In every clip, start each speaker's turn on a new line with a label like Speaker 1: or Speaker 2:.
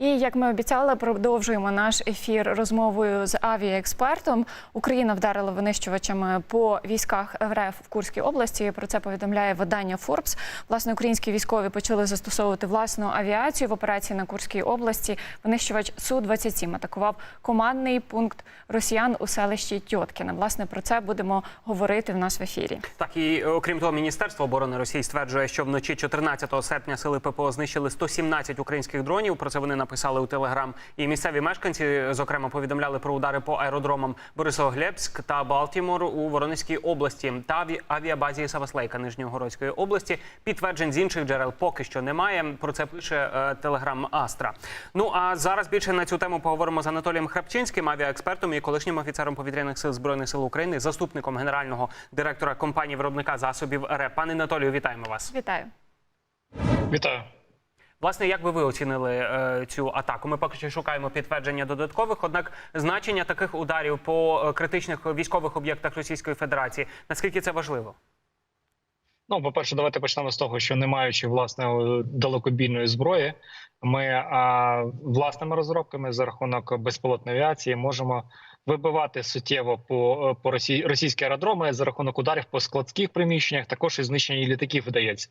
Speaker 1: І як ми обіцяли, продовжуємо наш ефір розмовою з авіаекспертом. Україна вдарила винищувачами по військах РФ в Курській області. Про це повідомляє видання Forbes. Власне, українські військові почали застосовувати власну авіацію в операції на Курській області. Винищувач Су 27 атакував командний пункт росіян у селищі Тьоткіне. Власне, про це будемо говорити в нас в ефірі.
Speaker 2: Так і е, окрім того, Міністерство оборони Росії стверджує, що вночі 14 серпня сили ППО знищили 117 українських дронів. Про це вони написали у телеграм. І місцеві мешканці, зокрема, повідомляли про удари по аеродромам Борисоглебськ та Балтімор у Воронезькій області та аві- авіабазі Саваслейка Нижньогородської області. Підтверджень з інших джерел поки що немає. Про це пише е, телеграм Астра. Ну а зараз більше на цю тему поговоримо з Анатолієм Храпчинським, авіаекспертом і колишнім офіцером повітряних сил збройних сил України, заступником генерального директора компанії виробника засобів РЕП. Пане Анатолію, вітаємо вас.
Speaker 1: Вітаю.
Speaker 3: Вітаю.
Speaker 2: Власне, як би ви оцінили е, цю атаку? Ми поки що шукаємо підтвердження додаткових. Однак значення таких ударів по е, критичних військових об'єктах Російської Федерації наскільки це важливо?
Speaker 3: Ну, по-перше, давайте почнемо з того, що не маючи власної далекобійної зброї, ми а, власними розробками за рахунок безпілотної авіації можемо вибивати суттєво по, по російські аеродроми за рахунок ударів по складських приміщеннях, також і знищення літаків вдається.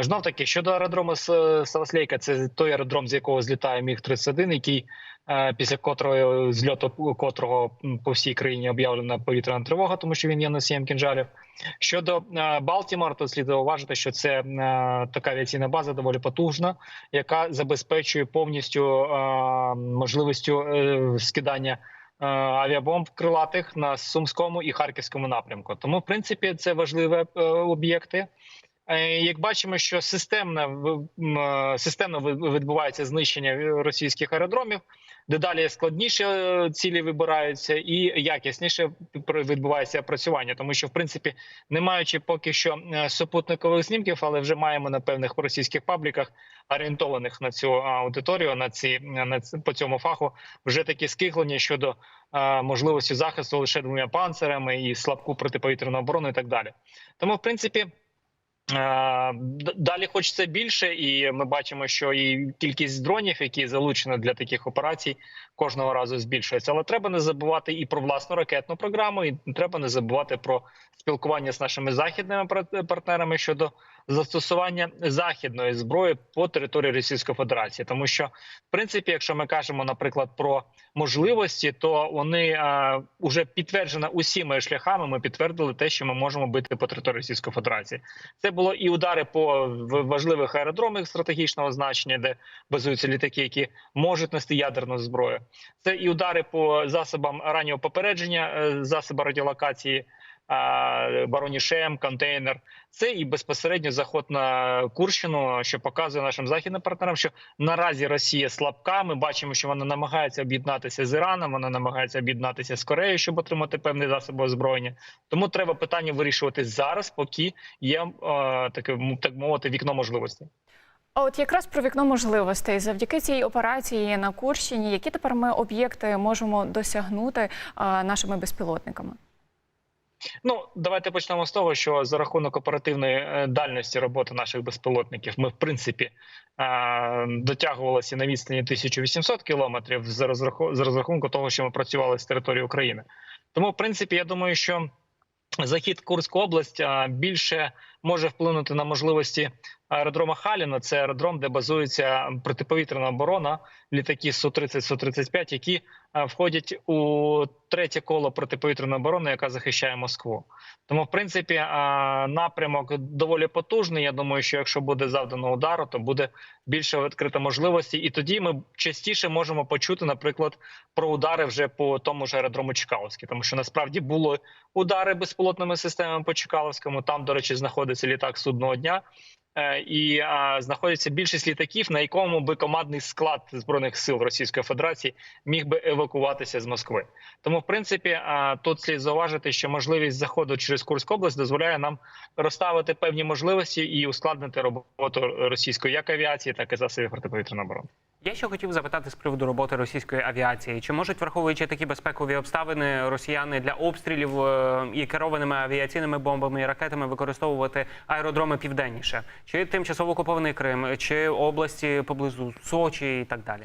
Speaker 3: Знов таки щодо аеродрому Саваслейка, це той аеродром, з якого злітає міг 31 який е, після котрого зльоту котрого по всій країні об'явлена повітряна тривога, тому що він є носієм кінжалів. Щодо е, Балтімор, то слід зауважити, що це е, така авіаційна база доволі потужна, яка забезпечує повністю е, можливістю е, скидання. е, Авіабомб крилатих на сумському і харківському напрямку, тому в принципі це важливі е, об'єкти. Е, Як бачимо, що системно е, системно відбувається знищення російських аеродромів, дедалі складніше е, цілі вибираються і якісніше відбувається опрацювання, тому що в принципі, не маючи поки що супутникових знімків, але вже маємо на певних російських пабліках орієнтованих на цю аудиторію, на ці на по цьому фаху, вже такі скиглення щодо е, можливості захисту лише двома панцирами і слабку протиповітряну оборону, і так далі. Тому, в принципі. Е, Далі хочеться більше, і ми бачимо, що і кількість дронів, які залучені для таких операцій, кожного разу збільшується. Але треба не забувати і про власну ракетну програму, і треба не забувати про спілкування з нашими західними пар- партнерами щодо застосування західної зброї по території Російської Федерації, тому що в принципі, якщо ми кажемо, наприклад, про можливості, то вони вже підтверджено усіма шляхами. Ми підтвердили те, що ми можемо бити по території Російської Федерації. Це було і удари по важливих аеродромах стратегічного значення, де базуються літаки, які можуть нести ядерну зброю. Це і удари по засобам раннього попередження, е, засоби радіолокації. Баронішем, контейнер, це і безпосередньо заход на Курщину, що показує нашим західним партнерам, що наразі Росія слабка. Ми бачимо, що вона намагається об'єднатися з Іраном, вона намагається об'єднатися з Кореєю, щоб отримати певні засоби озброєння. Тому треба питання вирішувати зараз, поки є таке так мовити вікно можливостей.
Speaker 1: А от якраз про вікно можливостей завдяки цій операції на Курщині, які тепер ми об'єкти можемо досягнути нашими безпілотниками?
Speaker 3: Ну давайте почнемо з того, що за рахунок оперативної е, дальності роботи наших безпілотників ми в принципі е, дотягувалися на відстані 1800 кілометрів за розраху- за розрахунку того, що ми працювали з території України. Тому, в принципі, я думаю, що захід Курську область більше може вплинути на можливості аеродрома Халіна. Це аеродром, де базується протиповітряна оборона, літаки Су-30, Су-35, які входять у третє коло протиповітряної оборони, яка захищає Москву. Тому, в принципі, напрямок доволі потужний. Я думаю, що якщо буде завдано удару, то буде більше відкрито можливості, і тоді ми частіше можемо почути, наприклад, про удари вже по тому ж аеродрому Чкаловський, тому що насправді були удари безпілотними системами по Чкаловському. Там, до речі, знаходиться літак судного дня. Е, І знаходиться більшість літаків, на якому би командний склад збройних сил Російської Федерації міг би евакуватися з Москви. Тому, в принципі, тут слід зауважити, що можливість заходу через Курську область дозволяє нам розставити певні можливості і ускладнити роботу російської як авіації, так і засобів протиповітряної оборони.
Speaker 2: Я ще хотів запитати з приводу роботи російської авіації. Чи можуть, враховуючи такі безпекові обставини, росіяни для обстрілів е, і керованими авіаційними бомбами і ракетами використовувати аеродроми південніше? Чи тимчасово окупований Крим, чи області поблизу Сочі і так далі?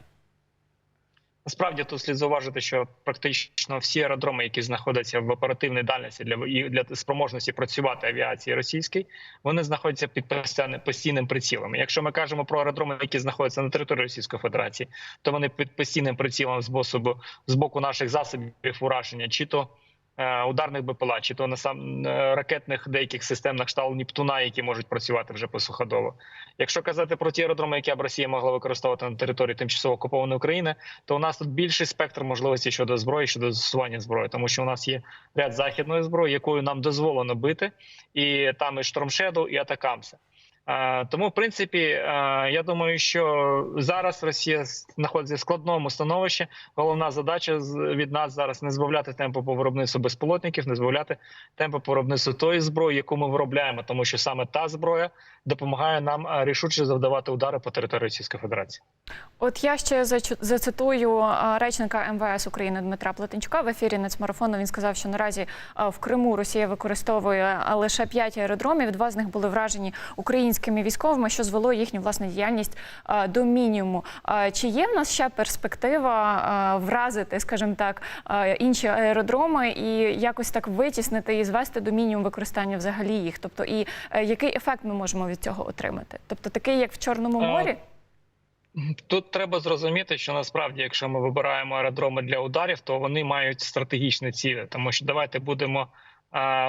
Speaker 3: Насправді тут слід зауважити, що практично всі аеродроми, які знаходяться в оперативній дальності для для спроможності працювати авіації російській, вони знаходяться під постійним, прицілом. Якщо ми кажемо про аеродроми, які знаходяться на території Російської Федерації, то вони під постійним прицілом з боку, наших засобів ураження, чи то ударних БПЛА, чи то на сам е, ракетних деяких систем на кшталт Нептуна, які можуть працювати вже посуходово. Якщо казати про ті аеродроми, які б Росія могла використовувати на території тимчасово окупованої України, то у нас тут більший спектр можливостей щодо зброї, щодо застосування зброї, тому що у нас є ряд західної зброї, якою нам дозволено бити, і там і Штормшеду, і Атакамса. Тому, в принципі, я думаю, що зараз Росія знаходиться в складному становищі. Головна задача від нас зараз не збавляти темпу по виробництву безпілотників, не збавляти темпу по виробництву тої зброї, яку ми виробляємо, тому що саме та зброя допомагає нам рішуче завдавати удари по території Російської Федерації.
Speaker 1: От я ще зацитую речника МВС України Дмитра Плетенчука в ефірі нацмарафону. Він сказав, що наразі в Криму Росія використовує лише п'ять аеродромів. Два з них були вражені українськими військовими, що звело їхню власне діяльність до мінімуму. Чи є в нас ще перспектива вразити, скажімо так, інші аеродроми і якось так витіснити і звести до мінімуму використання взагалі їх? Тобто, і е, який ефект ми можемо від цього отримати? Тобто, такий як в Чорному
Speaker 3: Е,
Speaker 1: морі?
Speaker 3: Тут треба зрозуміти, що насправді, якщо ми вибираємо аеродроми для ударів, то вони мають стратегічні цілі. Тому що давайте будемо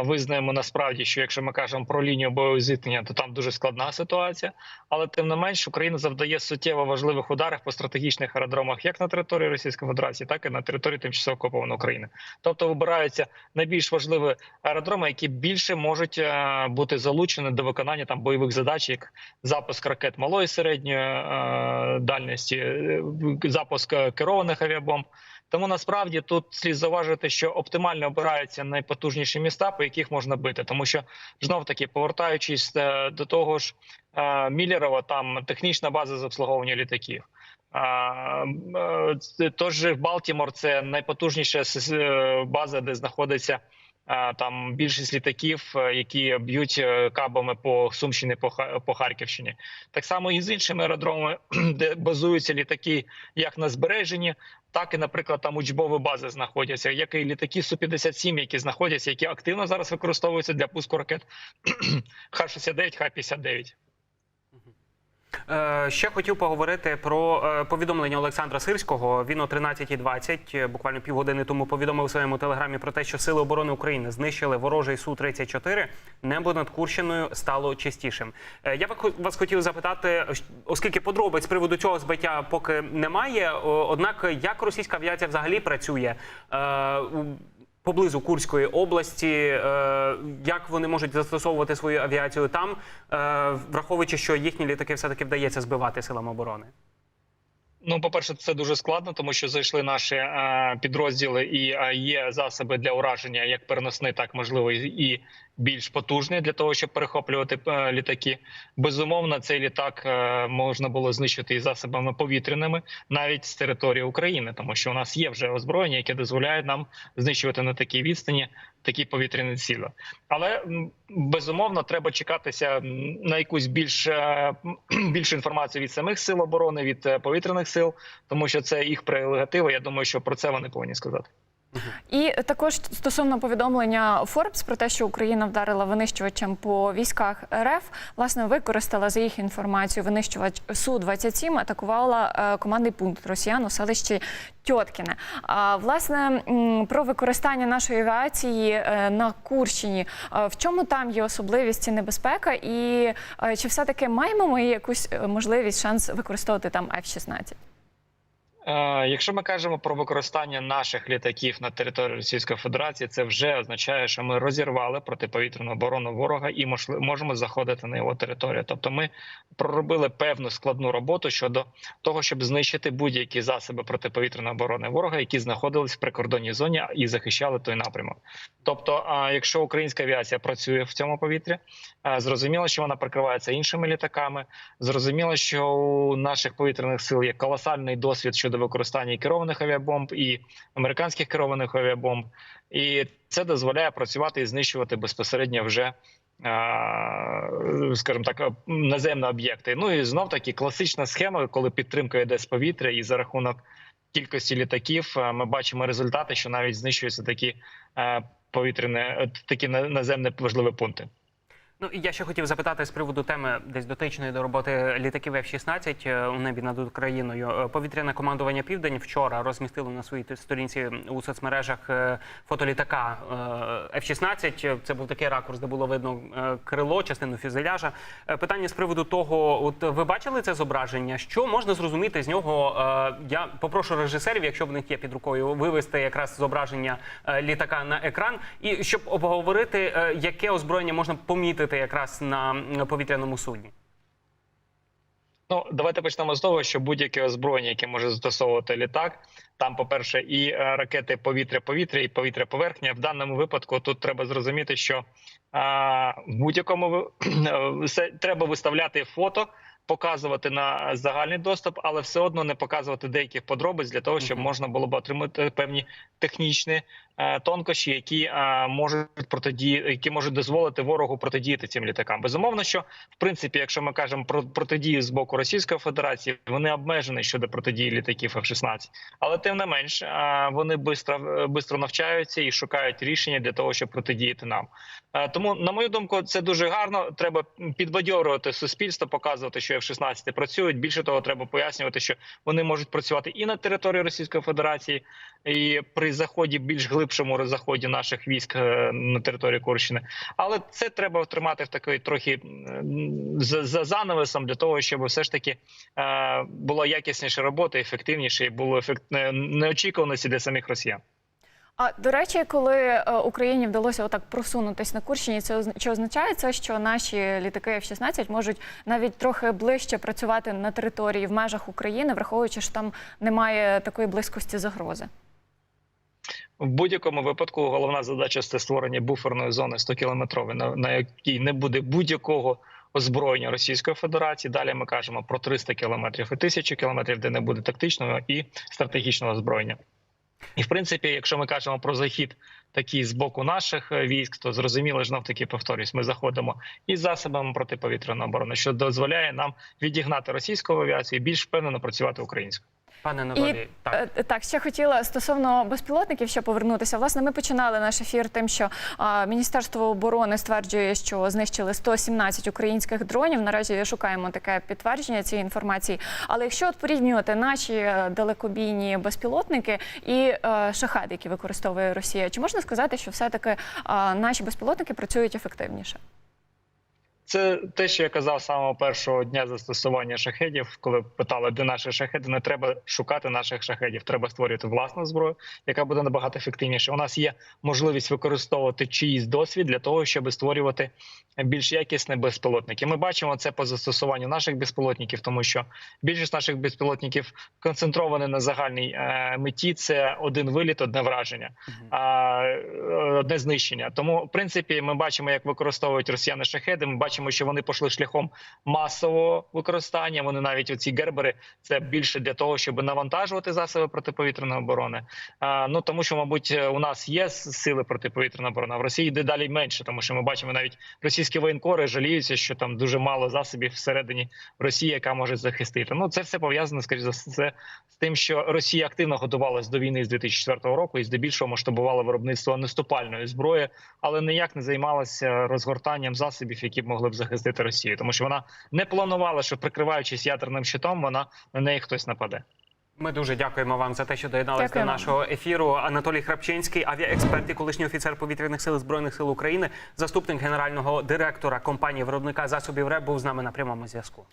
Speaker 3: визнаємо насправді, що якщо ми кажемо про лінію бойового зіткнення, то там дуже складна ситуація. Але тим не менш, Україна завдає суттєво важливих ударів по стратегічних аеродромах, як на території Російської Федерації, так і на території тимчасово окупованої України. Тобто вибираються найбільш важливі аеродроми, які більше можуть е, бути залучені до виконання там бойових задач, як запуск ракет малої середньої е, дальності, е, запуск керованих авіабомб. Тому насправді тут слід зауважити, що оптимально обираються найпотужніші міста, по яких можна бити, тому що знов таки повертаючись е, до того ж е, Міллерова, там технічна база з обслуговування літаків. Е, Тож Балтімор це найпотужніша база, де знаходиться там більшість літаків, е, які б'ють е, кабами по Сумщині, по Ха- по Харківщині. Так само і з іншими аеродромами, де базуються літаки як на збереженні, так і, наприклад, там учбові бази знаходяться, як і літаки су 57 які знаходяться, які активно зараз використовуються для пуску ракет Х-69, Х-59.
Speaker 2: Е, Ще хотів поговорити про е, повідомлення Олександра Сирського. Він о 13.20, е, буквально півгодини тому, повідомив у своєму телеграмі про те, що сили оборони України знищили ворожий су 34 Небо над Курщиною стало чистішим. Я вас хотів запитати, оскільки подробиць з приводу цього збиття поки немає. Однак, як російська авіація взагалі працює? Е, Поблизу Курської області, е, як вони можуть застосовувати свою авіацію там, е, враховуючи, що їхні літаки все таки вдається збивати силам оборони.
Speaker 3: Ну, по-перше, це дуже складно, тому що зайшли наші а, підрозділи, і а, є засоби для ураження, як переносні, так можливо, і більш потужні для того, щоб перехоплювати е, літаки. Безумовно, цей літак е, можна було знищити і засобами повітряними, навіть з території України, тому що у нас є вже озброєння, яке дозволяє нам знищувати на такій відстані такі повітряні цілі. Але безумовно треба чекатися на якусь більш е, більшу інформацію від самих сил оборони, від повітряних сил, тому що це їх прерогатива. Я думаю, що про це вони повинні сказати.
Speaker 1: І також стосовно повідомлення Forbes про те, що Україна вдарила винищувачем по військах РФ, власне, використала за їх інформацією винищувач су 27 атакувала е, командний пункт росіян у селищі Тьоткіне. А власне про використання нашої авіації е, на Курщині. Е, В чому там є особливість і небезпека? І чи все таки маємо ми якусь можливість шанс використовувати там F-16?
Speaker 3: Е, Якщо ми кажемо про використання наших літаків на території Російської Федерації, це вже означає, що ми розірвали протиповітряну оборону ворога і можемо заходити на його територію. Тобто, ми проробили певну складну роботу щодо того, щоб знищити будь-які засоби протиповітряної оборони ворога, які знаходились в прикордонній зоні і захищали той напрямок. Тобто, якщо українська авіація працює в цьому повітрі, зрозуміло, що вона прикривається іншими літаками. Зрозуміло, що у наших повітряних сил є колосальний досвід щодо використання і керованих авіабомб і американських керованих авіабомб, і це дозволяє працювати і знищувати безпосередньо вже. а, Скажімо так, наземні об'єкти. Ну і знов таки класична схема, коли підтримка йде з повітря, і за рахунок кількості літаків е, ми бачимо результати, що навіть знищуються такі е, повітряні, е, такі на- наземні важливі пункти.
Speaker 2: Ну я ще хотів запитати з приводу теми десь дотичної до роботи літаків F-16 е, у небі над Україною. Е, Повітряне командування Південь вчора розмістило на своїй сторінці у соцмережах е, фото літака е, F-16. Це був такий ракурс, де було видно крило, частину фюзеляжа. Питання з приводу того, от ви бачили це зображення? Що можна зрозуміти з нього? Я попрошу режисерів, якщо в них є під рукою, вивести якраз зображення літака на екран, і щоб обговорити, яке озброєння можна помітити якраз на повітряному судні.
Speaker 3: Ну, давайте почнемо з того, що будь-яке озброєння, яке може застосовувати літак, там, по-перше, і е, ракети повітря-повітря, і повітря-поверхня. В даному випадку тут треба зрозуміти, що а, в будь-якому треба виставляти фото, показувати на загальний доступ, але все одно не показувати деяких подробиць для того, щоб можна було б отримати певні технічні е, тонкощі, які е, можуть протидії, які можуть дозволити ворогу протидіяти цим літакам. Безумовно, що в принципі, якщо ми кажемо про протидію з боку Російської Федерації, вони обмежені щодо протидії літаків F-16. Але тим не менш, е, вони бистро, бистро навчаються і шукають рішення для того, щоб протидіяти нам. Тому, на мою думку, це дуже гарно. Треба підбадьорювати суспільство, показувати, що F-16 працюють. Більше того, треба пояснювати, що вони можуть працювати і на території Російської Федерації, і при заході більш глибшому заході наших військ е, на території Курщини. Але це треба тримати в такий трохи за, за занавесом для того, щоб все ж таки е, була якісніша робота, ефективніше і було ефект неочікуваності для самих росіян.
Speaker 1: А до речі, коли е, Україні вдалося отак просунутись на Курщині, це чи означає це, що наші літаки F-16 можуть навіть трохи ближче працювати на території в межах України, враховуючи, що там немає такої близькості загрози?
Speaker 3: В будь-якому випадку головна задача це створення буферної зони 100 кілометрової, на, на якій не буде будь-якого озброєння Російської Федерації. Далі ми кажемо про 300 кілометрів і 1000 кілометрів, де не буде тактичного і стратегічного озброєння. І в принципі, якщо ми кажемо про захід такий з боку наших е, військ, то зрозуміло знов таки повторюсь, ми заходимо із засобами протиповітряної оборони, що дозволяє нам відігнати російську авіацію і більш впевнено працювати українською.
Speaker 2: Пане Анатолій, так.
Speaker 1: Е, Так, ще хотіла стосовно безпілотників ще повернутися. Власне, ми починали наш ефір тим, що а, Міністерство оборони стверджує, що знищили 117 українських дронів. Наразі шукаємо таке підтвердження цієї інформації. Але якщо от порівнювати наші е, далекобійні безпілотники і е, шахеди, які використовує Росія, чи можна сказати, що все-таки а, наші безпілотники працюють ефективніше?
Speaker 3: Це те, що я казав з самого першого дня застосування шахедів, коли питали, де наші шахеди. Не треба шукати наших шахедів. Треба створювати власну зброю, яка буде набагато ефективніше. У нас є можливість використовувати чиїсь досвід для того, щоб створювати більш якісні безпілотники. Ми бачимо це по застосуванню наших безпілотників, тому що більшість наших безпілотників концентровані на загальній е, меті. Це один виліт, одне враження, е, одне знищення. Тому, в принципі, ми бачимо, як використовують росіяни шахеди. Ми бачимо, що вони пішли шляхом масового використання. Вони навіть оці гербери це більше для того, щоб навантажувати засоби протиповітряної оборони. А, ну тому, що, мабуть, у нас є сили протиповітряної оборони, а в Росії дедалі менше, тому що ми бачимо навіть російські воєнкори жаліються, що там дуже мало засобів всередині Росії, яка може захистити. Ну це все пов'язано, скоріш за все, з тим, що Росія активно готувалась до війни з 2004 року і здебільшого масштабувала виробництво наступальної зброї, але ніяк не займалася розгортанням засобів, які б могли б захистити Росію, тому що вона не планувала, що прикриваючись ядерним щитом, вона на неї хтось нападе.
Speaker 2: Ми дуже дякуємо вам за те, що доєдналися до нашого ефіру. Анатолій Храпчинський, авіаексперт і колишній офіцер повітряних сил збройних сил України, заступник генерального директора компанії виробника засобів РЕБ, був з нами на прямому зв'язку.